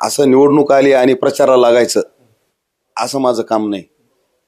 असं निवडणूक आली आणि प्रचाराला लागायचं असं माझं काम नाही.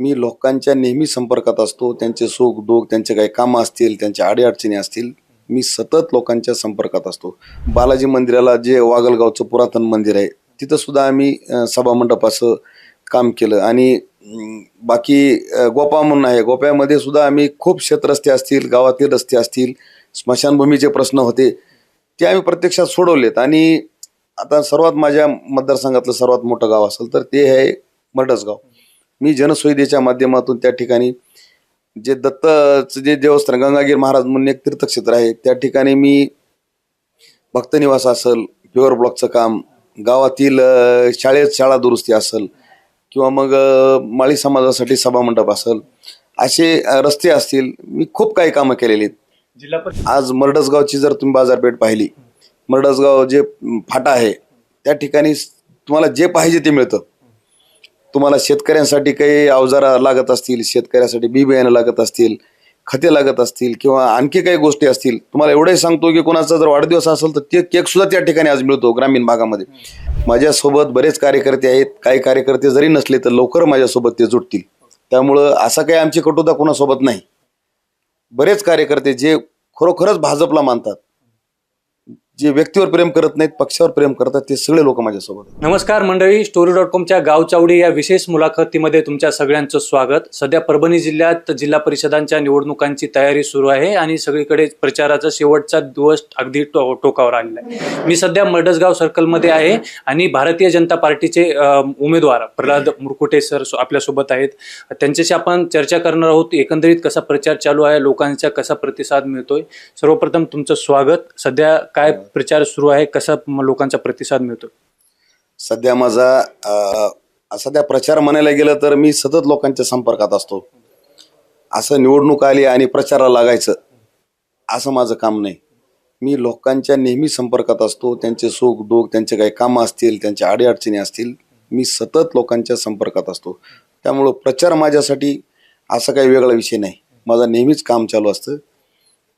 मी लोकांच्या नेहमी संपर्कात असतो त्यांचे सुख दुःख त्यांचे काही कामं असतील त्यांच्या अडीअडचणी असतील मी सतत लोकांच्या संपर्कात असतो. बालाजी मंदिराला जे वागलगावचं पुरातन मंदिर आहे तिथं सुद्धा आम्ही सभामंडप असं काम केलं आणि बाकी गोपा म्हणून आहे गोप्यामध्ये सुद्धा आम्ही खूप शेतरस्ते असतील गावातील रस्ते असतील स्मशानभूमीचे प्रश्न होते ते आम्ही प्रत्यक्षात सोडवलेत आणि आता सर्वात माझ्या मतदारसंघातलं सर्वात मोठं गाव असेल तर ते आहे मर्डसगाव. मी जनसुविधेच्या माध्यमातून त्या ठिकाणी जे दत्तचं जे देवस्थान गंगागीर महाराज म्हणून एक तीर्थक्षेत्र आहे त्या ठिकाणी मी भक्तनिवास असेल प्युअर ब्लॉकचं काम गावातील शाळेत शाळा दुरुस्ती असेल किंवा मग माळी समाजासाठी सभामंडप असेल असे रस्ते असतील. मी खूप काही कामं केलेली आहेत. आज मर्डसगावची जर तुम्ही बाजारपेठ पाहिली मर्डसगाव जे फाटा आहे त्या ठिकाणी तुम्हाला जे पाहिजे ते मिळतं. तुम्हाला शेतकऱ्यांसाठी काही अवजारा लागत असतील शेतकऱ्यांसाठी बी बियाणं लागत असतील खते लागत असतील किंवा आणखी काही गोष्टी असतील तुम्हाला एवढंही सांगतो की कोणाचा जर वाढदिवस असेल तर ते केक सुद्धा त्या ठिकाणी आज मिळतो ग्रामीण भागामध्ये. माझ्यासोबत बरेच कार्यकर्ते आहेत काही कार्यकर्ते जरी नसले तर लवकर माझ्यासोबत ते जुटतील. त्यामुळं असा काही आमची कटुता कोणासोबत नाही. बरेच कार्यकर्ते जे खरोखरच भाजपला मानतात जे व्यक्तीवर प्रेम करत नाहीत पक्षावर प्रेम करतात ते सगळे लोक माझ्यासोबत नमस्कार मंडळी स्टोरी डॉट कॉमच्या गावचावडी या विशेष मुलाखतीमध्ये तुमच्या सगळ्यांचं स्वागत. सध्या परभणी जिल्ह्यात जिल्हा परिषदांच्या निवडणुकांची तयारी सुरू आहे आणि सगळीकडे प्रचाराचा शेवटचा दिवस अगदी टो टोकावर आलेला आहे. मी सध्या मर्डसगाव सर्कलमध्ये आहे आणि भारतीय जनता पार्टीचे उमेदवार प्रल्हाद मुरकुटे सर आपल्यासोबत आहेत. त्यांच्याशी आपण चर्चा करणार आहोत. एकंदरीत कसा प्रचार चालू आहे लोकांचा कसा प्रतिसाद मिळतोय? सर्वप्रथम तुमचं स्वागत. सध्या काय प्रचार सुरू आहे कसा म- लोकांचा प्रतिसाद मिळतो? सध्या माझा सध्या प्रचार म्हणायला गेलं तर मी सतत लोकांच्या संपर्कात असतो. असं निवडणूक आली आणि प्रचाराला लागायचं असं माझं काम नाही. मी लोकांच्या नेहमी संपर्कात असतो त्यांचे सुख दुःख त्यांचे काही कामं असतील त्यांच्या अडीअडचणी असतील मी सतत लोकांच्या संपर्कात असतो. त्यामुळं प्रचार माझ्यासाठी असा काही वेगळा विषय नाही. माझं नेहमीच काम चालू असतं.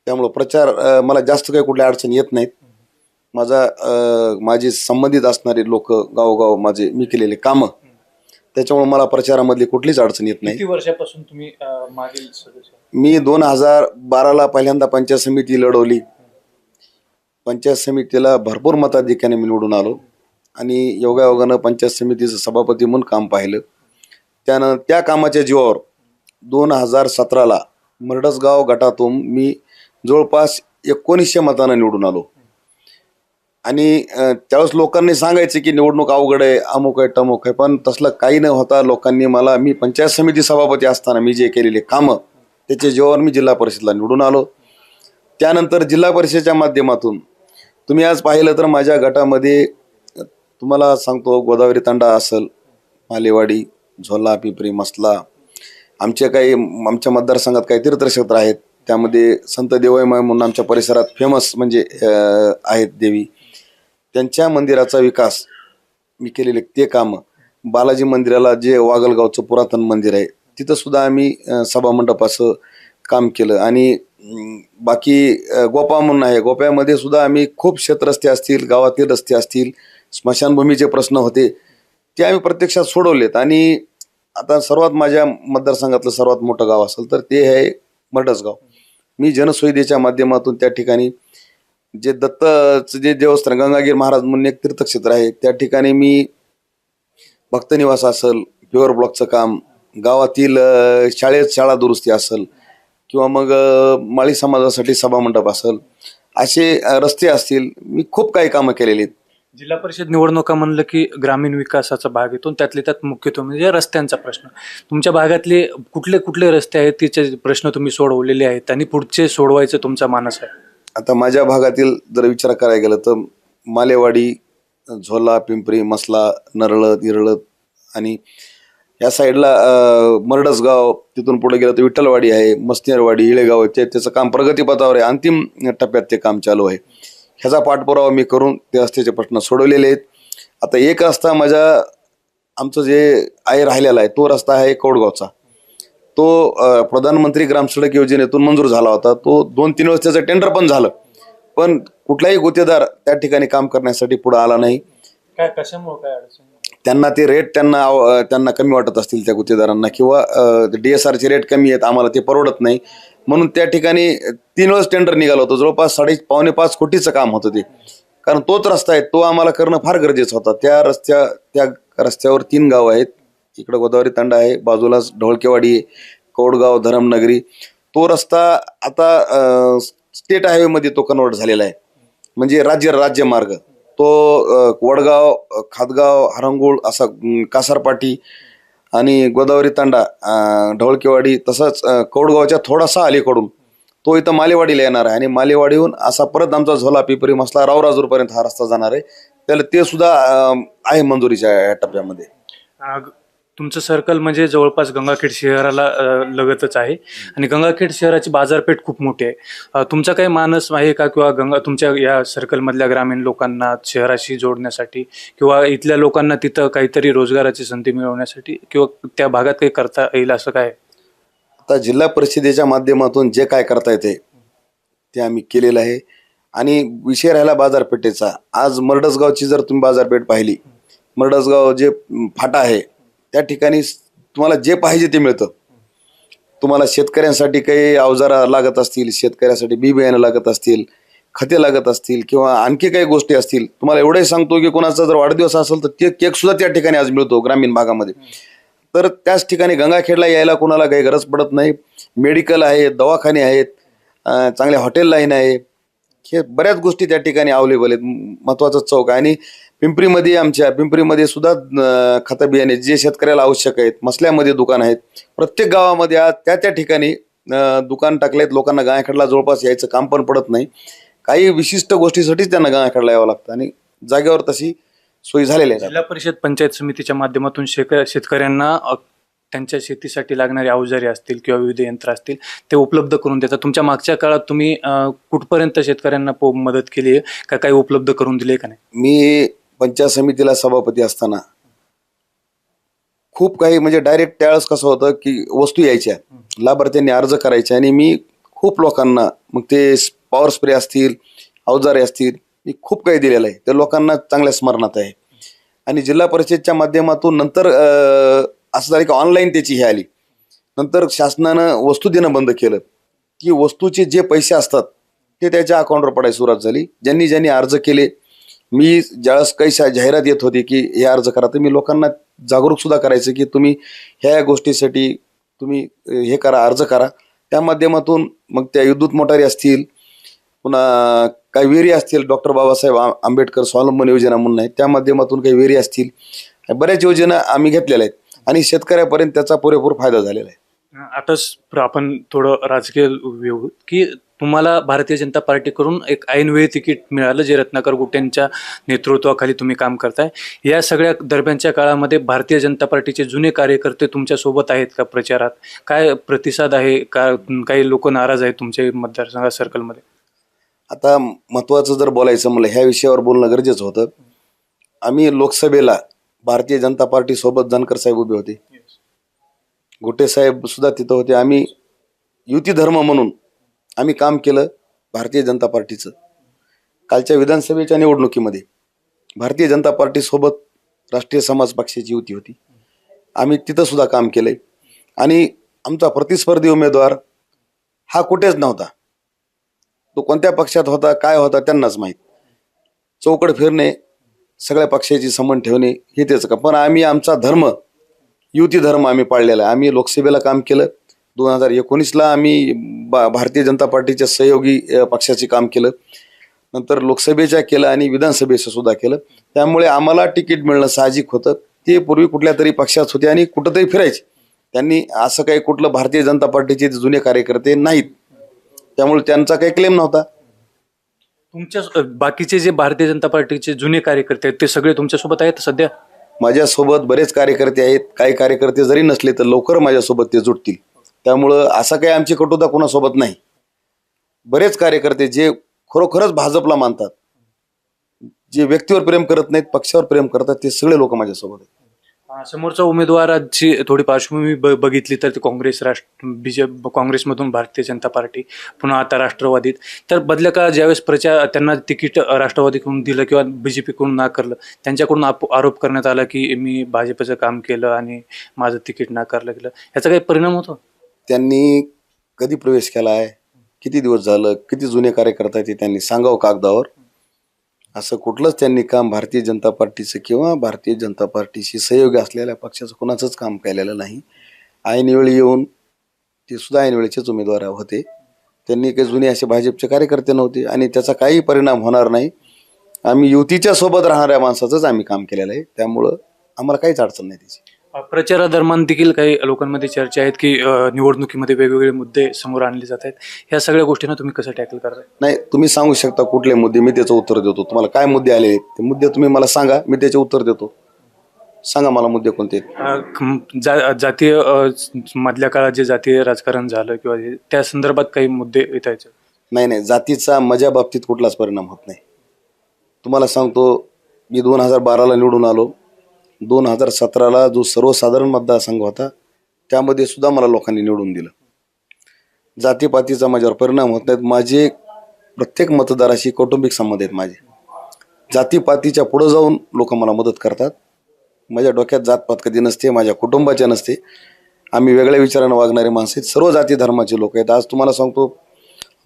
त्यामुळं प्रचार मला जास्त काही कुठल्या अडचणी येत नाहीत. माझा माझे संबंधित असणारे लोक गावोगाव माझे मी केलेले कामं त्याच्यामुळे मला प्रचारामधली कुठलीच अडचण येत नाही. किती वर्षापासून तुम्ही अ, मागील सदस्य? मी दोन हजार बाराला पहिल्यांदा पंचायत समिती लढवली. पंचायत समितीला भरपूर मताधिक्याने मी निवडून आलो आणि योगायोगानं पंचायत समितीचं सभापती म्हणून काम पाहिलं. त्यानं त्या कामाच्या जीवावर दोन हजार सतराला मर्डसगाव गटातून मी जवळपास एकोणीसशे मतानं निवडून आलो. आणि त्यावेळेस लोकांनी सांगायचे की निवडणूक अवघड आहे अमुक आहे टमुक आहे पण तसलं काही न होता लोकांनी मला मी पंचायत समिती सभापती असताना मी जे केलेले कामं त्याचे जेवण मी जिल्हा परिषदला निवडून आलो. त्यानंतर जिल्हा परिषदेच्या माध्यमातून तुम्ही आज पाहिलं तर माझ्या गटामध्ये तुम्हाला सांगतो गोदावरी तांडा असेल मालेवाडी झोला पिपरी मसला आमच्या काही आमच्या मतदारसंघात काही तीर्थक्षेत्र आहेत त्यामध्ये संत देवायमय म्हणून आमच्या परिसरात फेमस म्हणजे आहेत देवी. त्यांच्या मंदिराचा विकास मी केलेले ते कामं. बालाजी मंदिराला जे वागलगावचं पुरातन मंदिर आहे तिथं सुद्धा आम्ही सभामंडपाचं असं काम केलं. आणि बाकी गोपा म्हणून आहे. गोप्यामध्ये सुद्धा आम्ही खूप शेतरस्ते असतील गावातील रस्ते असतील स्मशानभूमीचे प्रश्न होते ते आम्ही प्रत्यक्षात सोडवलेत. आणि आता सर्वात माझ्या मतदारसंघातलं सर्वात मोठं गाव असेल तर ते आहे मर्डसगाव. मी जनसुविधेच्या माध्यमातून त्या ठिकाणी जे दत्तचं जे देवस्थान गंगागीर महाराज म्हणून एक तीर्थक्षेत्र आहे त्या ठिकाणी मी भक्तनिवास असेल प्युअर ब्लॉकचं काम गावातील अ, शाळेत शाळा दुरुस्ती असेल किंवा मग अ, माळी समाजासाठी सभामंडप असेल असे अ, रस्ते असतील मी खूप काही कामं केलेली आहेत. जिल्हा परिषद निवडणुका म्हणलं की ग्रामीण विकासाचा भाग येतो त्यातले त्यात मुख्यत्वे म्हणजे रस्त्यांचा प्रश्न. तुमच्या भागातले कुठले कुठले रस्ते आहेत तिचे प्रश्न तुम्ही सोडवलेले आहेत आणि पुढचे सोडवायचं तुमचा मानस आहे? आता माझ्या भागातील जर विचार करायला गेलं तर मालेवाडी झोला पिंपरी मसला नरळत इरळत आणि या साईडला मरडसगाव तिथून पुढे गेलं तर विठ्ठलवाडी आहे मस्नेरवाडी इळेगाव ते त्याचं काम प्रगतीपथावर आहे अंतिम टप्प्यात ते काम चालू आहे. ह्याचा पाठपुरावा मी करून ते रस्त्याचे प्रश्न सोडवलेले आहेत. आता एक रस्ता माझ्या आमचं जे आहे राहिलेला आहे तो रस्ता आहे कौडगावचा. तो प्रधानमंत्री ग्राम सडक योजनेतून मंजूर झाला होता. तो दोन तीन वर्ष त्याचं टेंडर पण झालं. पण कुठलाही गुत्तेदार त्या ठिकाणी काम करण्यासाठी पुढे आला नाही. काय कशामुळे काय अडचण? त्यांना ते रेट त्यांना त्यांना कमी वाटत असतील त्या गुत्तेदारांना किंवा डी एस आरचे रेट कमी आहेत आम्हाला ते परवडत नाही. म्हणून त्या ठिकाणी तीन वेळेस टेंडर निघालं होतं. जवळपास साडे पावणे पाच कोटीचं काम होतं ते. कारण तोच रस्ता आहे तो आम्हाला करणं फार गरजेचं होता. त्या रस्त्या त्या रस्त्यावर तीन गावं आहेत. इकडं गोदावरी तांडा आहे बाजूलाच ढोळकेवाडी आहे कोडगाव धरमनगरी तो रस्ता आता स्टेट हायवेमध्ये तो कन्वर्ट झालेला आहे. म्हणजे राज्य राज्यमार्ग तो वडगाव खादगाव हरंगुळ असा कासारपाटी आणि गोदावरी तांडा अ, ढवळकेवाडी तसंच कौडगावच्या थोडासा अलीकडून तो इथं मालेवाडीला येणार आहे आणि मालेवाडीहून असा परत आमचा झोला पिपरी मसला रावराजूरपर्यंत हा रस्ता जाणार आहे. त्याला ते सुद्धा आहे मंजुरीच्या टप्प्यामध्ये. तुमचं सर्कल म्हणजे जवळपास गंगाखेड शहराला लगतच आहे. आणि गंगाखेड शहराची बाजारपेठ खूप मोठी आहे. तुमचा काही मानस आहे का किंवा गंगा तुमच्या या सर्कलमधल्या ग्रामीण लोकांना शहराशी जोडण्यासाठी किंवा इथल्या लोकांना तिथं काहीतरी रोजगाराची संधी मिळवण्यासाठी किंवा त्या भागात काही करता येईल असं काय? आता जिल्हा परिषदेच्या माध्यमातून जे काय करता येते ते आम्ही केलेलं आहे. आणि विषय राहिला बाजारपेठेचा. आज मरडसगावची जर तुम्ही बाजारपेठ पाहिली मरडसगाव जे फाटा आहे त्या ठिकाणी तुम्हाला जे पाहिजे ते मिळतं. तुम्हाला शेतकऱ्यांसाठी काही अवजारा लागत असतील शेतकऱ्यासाठी बी बियाणं लागत असतील खते लागत असतील किंवा आणखी काही गोष्टी असतील तुम्हाला एवढंही सांगतो की कोणाचा जर वाढदिवस असेल तर ते केक सुद्धा त्या ठिकाणी आज मिळतो ग्रामीण भागामध्ये. तर त्याच ठिकाणी गंगाखेडला यायला कोणाला काही गरज पडत नाही. मेडिकल आहे दवाखाने आहेत चांगले हॉटेल लाईन आहे. हे बऱ्याच गोष्टी त्या ठिकाणी अवेलेबल आहेत. म- चौक आहे. आणि पिंपरीमध्ये आमच्या पिंपरीमध्ये सुद्धा खतं बियाणे जे शेतकऱ्याला आवश्यक आहेत मसल्यामध्ये दुकान आहेत. प्रत्येक गावामध्ये आज त्या त्या ठिकाणी दुकान टाकलेत लोकांना गायखेडला जवळपास यायचं काम पण पडत नाही. काही विशिष्ट गोष्टीसाठीच त्यांना गायखेडला यावं लागतं आणि जागेवर तशी सोयी झालेल्या आहेत. जिल्हा परिषद पंचायत समितीच्या माध्यमातून शेक शेतकऱ्यांना त्यांच्या शेतीसाठी लागणारी अवजारे असतील किंवा विविध यंत्र असतील ते उपलब्ध करून देतात. तुमच्या मागच्या काळात तुम्ही कुठपर्यंत शेतकऱ्यांना मदत केली आहे? का काही उपलब्ध करून दिले का नाही? मी पंचायत समितीला सभापती असताना खूप काही म्हणजे डायरेक्ट त्यावेळेस कसं होतं की वस्तू यायच्या. लाभार्थ्यांनी अर्ज करायचे आणि मी खूप लोकांना मग ते पॉवर स्प्रे असतील अवजारे असतील मी खूप काही दिलेलं आहे. ते लोकांना चांगल्या स्मरणात आहे. आणि जिल्हा परिषदच्या माध्यमातून नंतर असं झालं की ऑनलाईन त्याची हे आली. नंतर शासनानं वस्तू देणं बंद केलं. की वस्तूचे जे पैसे असतात ते त्याच्या अकाउंटवर पडायला सुरुवात झाली. ज्यांनी ज्यांनी अर्ज केले मी ज्यावेळेस काही जाहिरात येत होती की हे अर्ज करा तर मी लोकांना जागरूक सुद्धा करायचं की तुम्ही ह्या गोष्टीसाठी तुम्ही हे करा अर्ज करा. त्या माध्यमातून मग त्या विद्युत मोटारी असतील पुन्हा काही विहिरी असतील डॉक्टर बाबासाहेब आंबेडकर स्वावलंबन योजना म्हणून आहे त्या माध्यमातून काही विहिरी असतील. बऱ्याच योजना आम्ही घेतलेल्या आहेत आणि शेतकऱ्यापर्यंत त्याचा पुरेपूर फायदा झालेला आहे. आताच आपण थोडं राजकीय की तुम्हाला भारतीय जनता पार्टीकडून एक ऐनवेळी तिकीट मिळालं जे रत्नाकर गुट्टेंच्या नेतृत्वाखाली तुम्ही काम करताय. या सगळ्या दरम्यानच्या काळामध्ये भारतीय जनता पार्टीचे जुने कार्यकर्ते तुमच्यासोबत आहेत का प्रचारात? काय प्रतिसाद आहे? का काही लोक नाराज आहेत तुमच्या मतदारसंघ सर्कलमध्ये? आता महत्वाचं जर बोलायचं म्हणलं ह्या विषयावर बोलणं गरजेचं होतं. आम्ही लोकसभेला भारतीय जनता पार्टी सोबत जानकर साहेब उभे होते. गोटे साहेब सुद्धा तिथं होते. आम्ही युती धर्म म्हणून आम्ही काम केलं भारतीय जनता पार्टीचं. कालच्या विधानसभेच्या निवडणुकीमध्ये भारतीय जनता पार्टीसोबत राष्ट्रीय समाज पक्षाची युती होती. आम्ही तिथं सुद्धा काम केलंय. आणि आमचा प्रतिस्पर्धी उमेदवार हा कुठेच नव्हता. तो कोणत्या पक्षात होता काय होता त्यांनाच माहीत. चौकड फिरणे सगळ्या पक्षाची समन ठेवणे हे तेच का पण आम्ही आमचा धर्म युती धर्म आम्ही पाळलेला आहे. आम्ही लोकसभेला काम केलं. दोन हजार एकोणीसला आम्ही बा- भारतीय जनता पार्टीच्या सहयोगी पक्षाचे काम केलं. नंतर लोकसभेच्या केलं आणि विधानसभेचं सुद्धा केलं. त्यामुळे आम्हाला तिकीट मिळणं साहजिक होतं. ते पूर्वी कुठल्या तरी पक्षात होते आणि कुठंतरी फिरायचे. त्यांनी असं काही कुठलं भारतीय जनता पार्टीचे जुने कार्यकर्ते नाहीत. त्यामुळे त्यांचा काही क्लेम नव्हता. तुमच्या बाकीचे जे भारतीय जनता पार्टीचे जुने कार्यकर्ते आहेत ते सगळे तुमच्यासोबत आहेत सध्या? माझ्यासोबत बरेच कार्यकर्ते आहेत. काही कार्यकर्ते जरी नसले तर लवकर माझ्यासोबत ते जुटतील. त्यामुळं असं काही आमची कटुता कोणासोबत नाही. बरेच कार्यकर्ते जे खरोखरच भाजपला मानतात जे व्यक्तीवर प्रेम करत नाहीत पक्षावर प्रेम करतात ते सगळे लोक माझ्यासोबत आहेत. समोरच्या उमेदवाराची थोडी पार्श्वभूमी बघितली तर ते काँग्रेस राष्ट्र बीजे काँग्रेसमधून भारतीय जनता पार्टी पुन्हा आता राष्ट्रवादीत. तर बदल्या का ज्यावेळेस प्रचार त्यांना तिकीट राष्ट्रवादीकडून दिलं किंवा बीजेपीकडून नाकारलं त्यांच्याकडून आप- आरोप करण्यात आला की मी भाजपचं काम केलं आणि माझं तिकीट नाकारलं गेलं. याचा काही परिणाम होतो? त्यांनी कधी प्रवेश केला आहे किती दिवस झालं? किती जुने कार्यकर्ते आहेत ते त्यांनी सांगावं कागदावर? असं कुठलंच त्यांनी काम भारतीय जनता पार्टीचं किंवा भारतीय जनता पार्टीशी सहयोगी असलेल्या पक्षाचं कुणाचंच काम केलेलं नाही. ऐनवेळी येऊन ते सुद्धा ऐनवेळीचेच उमेदवार होते. त्यांनी काही जुने असे भाजपचे कार्यकर्ते नव्हते आणि त्याचा काही परिणाम होणार नाही. आम्ही युतीच्या सोबत राहणाऱ्या माणसाचंच आम्ही काम केलेलं आहे. त्यामुळं आम्हाला काहीच अडचण नाही त्याची. प्रचारादरम्यान देखील काही लोकांमध्ये चर्चा आहेत की अं, निवडणुकीमध्ये वेगवेगळे मुद्दे समोर आणले जात आहेत. ह्या सगळ्या गोष्टींना तुम्ही कसं टॅकल करताय? नाही तुम्ही सांगू शकता कुठले मुद्दे मी त्याचं उत्तर देतो. तुम्हाला काय मुद्दे आले ते मुद्दे तुम्ही मला सांगा मी त्याचे उत्तर देतो. सांगा मला मुद्दे कोणते आहेत. अं, जा- जातीय अं, मधल्या काळात जे जातीय राजकारण झालं किंवा हे- त्या संदर्भात काही मुद्दे येत आहेत? नाही नाही जातीचा माझ्या बाबतीत कुठलाच परिणाम होत नाही. तुम्हाला सांगतो मी दोन हजार बाराला निवडून आलो. दोन हजार सतराला जो सर्वसाधारण मतदारसंघ होता त्यामध्ये सुद्धा मला लोकांनी निवडून दिलं. जातीपातीचा माझ्यावर परिणाम होत नाहीत. माझे प्रत्येक मतदाराशी कौटुंबिक संबंध आहेत माझे. जातीपातीच्या पुढं जाऊन लोक मला मदत करतात. माझ्या डोक्यात जातपात कधी नसते माझ्या कुटुंबाच्या नसते. आम्ही वेगळ्या विचारानं वागणारे माणसं आहेत. सर्व जाती धर्माचे लोक आहेत. आज तुम्हाला सांगतो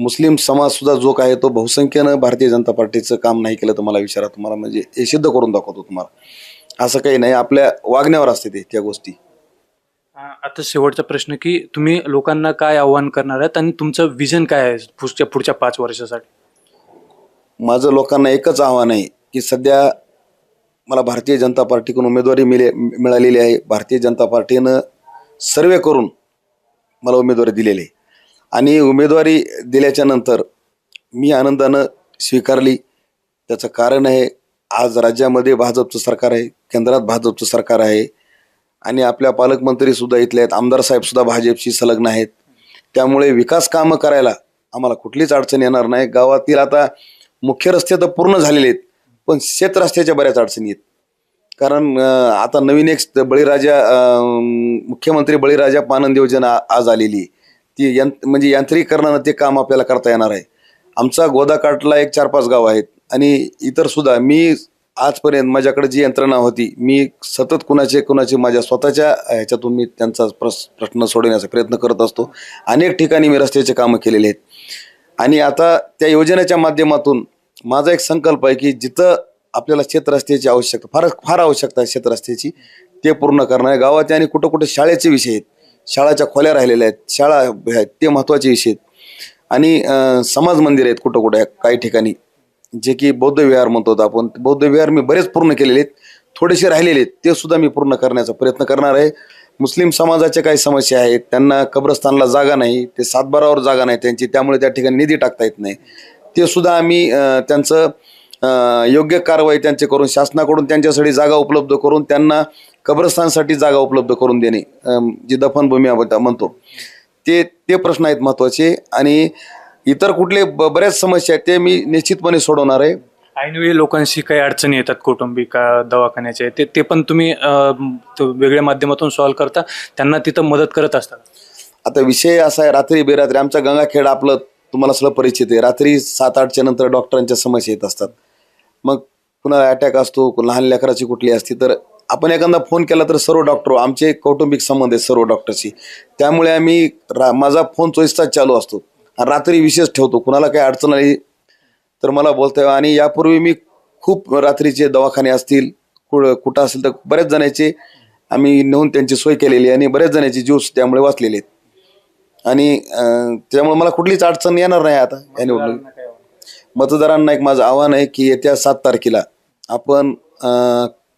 मुस्लिम समाजसुद्धा जो काय तो बहुसंख्येनं भारतीय जनता पार्टीचं काम नाही केलं तर मला विचारा. तुम्हाला म्हणजे हे सिद्ध करून दाखवतो तुम्हाला. असं काही नाही आपल्या वागण्यावर असते ते त्या गोष्टी. आता शेवटचा प्रश्न की तुम्ही लोकांना काय आव्हान करणार आहात आणि तुमचं विजन काय आहे पुढच्या पुढच्या पाच वर्षासाठी? माझं लोकांना एकच आव्हान आहे की सध्या मला भारतीय जनता पार्टीकडून उमेदवारी मिळे मिळालेली आहे. भारतीय जनता पार्टीनं सर्वे करून मला उमेदवारी दिलेली आहे. आणि उमेदवारी दिल्याच्या नंतर मी आनंदानं स्वीकारली. त्याचं कारण आहे आज राज्यामध्ये भाजपचं सरकार आहे. केंद्रात भाजपचं सरकार आहे. आणि आपल्या पालकमंत्रीसुद्धा इथले आहेत. आमदार साहेबसुद्धा भाजपशी संलग्न आहेत. त्यामुळे विकास कामं करायला आम्हाला कुठलीच अडचण येणार नाही. गावातील आता मुख्य रस्ते तर पूर्ण झालेले आहेत पण शेत रस्त्याच्या बऱ्याच अडचणी आहेत. कारण आता नवीन एक बळीराजा मुख्यमंत्री बळीराजा पानंद योजना आज आलेली आहे. ती यं म्हणजे यांत्रिकरणानं ते काम आपल्याला करता येणार आहे. आमचा गोदाकाठला एक चार पाच गाव आहेत. आणि इतर सुद्धा मी आजपर्यंत माझ्याकडे जी यंत्रणा होती मी सतत कुणाचे कुणाचे माझ्या स्वतःच्या ह्याच्यातून मी त्यांचा प्रस प्रश्न सोडवण्याचा प्रयत्न करत असतो. अनेक ठिकाणी मी रस्त्याचे कामं केलेले आहेत. आणि आता त्या योजनेच्या माध्यमातून माझा एक संकल्प आहे की जिथं आपल्याला शेतरस्त्याची आवश्यकता फार फार आवश्यकता आहे शेतरस्त्याची ते पूर्ण करणं आहे. गावात आणि कुठं कुठं शाळेचे विषय आहेत. शाळाच्या खोल्या राहिलेल्या आहेत. शाळा आहेत ते महत्त्वाचे विषय आहेत. आणि समाज मंदिर आहेत कुठं कुठं काही ठिकाणी. जे की बौद्ध विहार म्हणतो आपण बौद्ध विहार मी बरेच पूर्ण केलेले आहेत. थोडेसे राहिलेले आहेत. ते सुद्धा मी पूर्ण करण्याचा प्रयत्न करणार आहे. मुस्लिम समाजाच्या काही समस्या आहेत. त्यांना कब्रस्तानला जागा नाही. ते सातबारावर जागा नाही त्यांची. त्यामुळे त्या ठिकाणी निधी टाकता येत नाही. ते सुद्धा आम्ही त्यांचं योग्य कारवाई त्यांचे करून शासनाकडून त्यांच्यासाठी जागा उपलब्ध करून त्यांना कब्रस्थानसाठी जागा उपलब्ध करून देणे जी दफनभूमी आपण म्हणतो. ते ते प्रश्न आहेत महत्त्वाचे. आणि इतर कुठले ब- बऱ्याच समस्या आहेत ते मी निश्चितपणे सोडवणार आहे. ऐनवेळी लोकांशी काही अडचणी येतात कौटुंबिक का दवाखान्याचे. ते ते पण तुम्ही अं, तो वेगळ्या माध्यमातून सॉल्व्ह करता त्यांना तिथं मदत करत असतात. आता विषय असा आहे रात्री बेरात्री आमच्या गंगाखेड आपलं तुम्हाला सगळं परिचित आहे. रात्री सात आठच्या नंतर डॉक्टरांच्या समस्या येत असतात. मग कुणाला अटॅक असतो लहान लेकराची कुठली असती तर आपण एखादा फोन केला तर सर्व डॉक्टर आमचे कौटुंबिक संबंध आहेत सर्व डॉक्टरशी त्यामुळे आम्ही रा माझा फोन चोवीस तास चालू असतो. रात्री विशेष ठेवतो. कुणाला काही अडचण आली तर मला बोलता येईल आणि यापूर्वी मी खूप रात्रीचे दवाखाने असतील कुठं कुठं असेल तर बऱ्याच जणांचे आम्ही नेऊन त्यांची सोय केलेली आहे आणि बऱ्याच जणांचे ज्यूस त्यामुळे वाचलेले आहेत. आणि त्यामुळे मला कुठलीच अडचण येणार नाही आता या निवडणुकीत. मतदारांना एक माझं आव्हान आहे की येत्या सात तारखेला आपण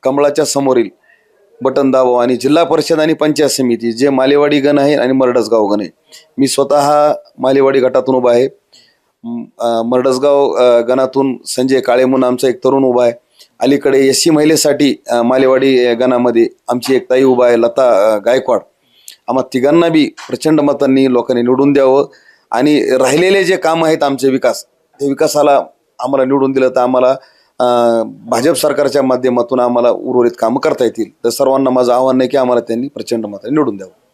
कमळाच्या समोरील बटन दाबावं आणि जिल्हा परिषद आणि पंचायत समिती जे मालेवाडी गण आहे आणि मरडसगाव गण आहे मी स्वतः मालेवाडी गटातून उभा आहे. मरडसगाव गणातून संजय काळे म्हणून आमचा एक तरुण उभा आहे. अलीकडे एस सी महिलेसाठी मालेवाडी गणामध्ये आमची एक ताई उभा आहे लता गायकवाड. आम्हा तिघांना बी प्रचंड मतांनी लोकांनी निवडून द्यावं आणि राहिलेले जे काम आहेत आमचे विकास ते विकासाला आम्हाला निवडून दिलं तर आम्हाला भाजप सरकारच्या माध्यमातून आम्हाला उर्वरित कामं करता येतील. तर सर्वांना माझं आव्हान आहे की आम्हाला त्यांनी प्रचंड मताने निवडून द्यावं.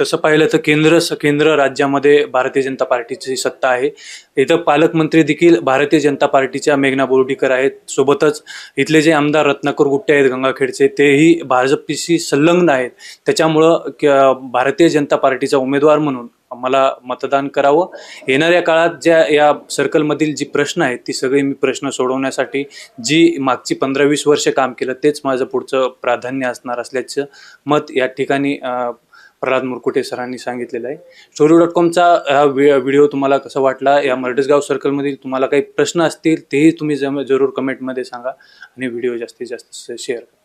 तसं पाहिलं तर केंद्र केंद्र राज्यामध्ये भारतीय जनता पार्टीची सत्ता आहे. इथं पालकमंत्री देखील भारतीय जनता पार्टीच्या मेघना बोर्डीकर आहेत. सोबतच इथले जे आमदार रत्नाकर गुट्टे आहेत गंगाखेडचे तेही भाजपशी संलग्न आहेत. त्याच्यामुळं क- भारतीय जनता पार्टीचा उमेदवार म्हणून मला मतदान करावं. येणाऱ्या काळात ज्या या सर्कलमधील जी प्रश्न आहेत ती सगळी मी प्रश्न सोडवण्यासाठी जी मागची पंधरा वीस वर्ष काम केलं तेच माझं पुढचं प्राधान्य असणार असल्याचं मत या ठिकाणी अ, प्रल्हाद मुरकुटे सरांनी सांगितलेलं आहे. स्टोरी डॉट कॉमचा हा व्हिडिओ तुम्हाला कसा वाटला? या मर्डसगाव सर्कलमधील तुम्हाला काही प्रश्न असतील तेही तुम्ही जम जरूर कमेंटमध्ये सांगा आणि व्हिडिओ जास्तीत जास्त शेअर करा.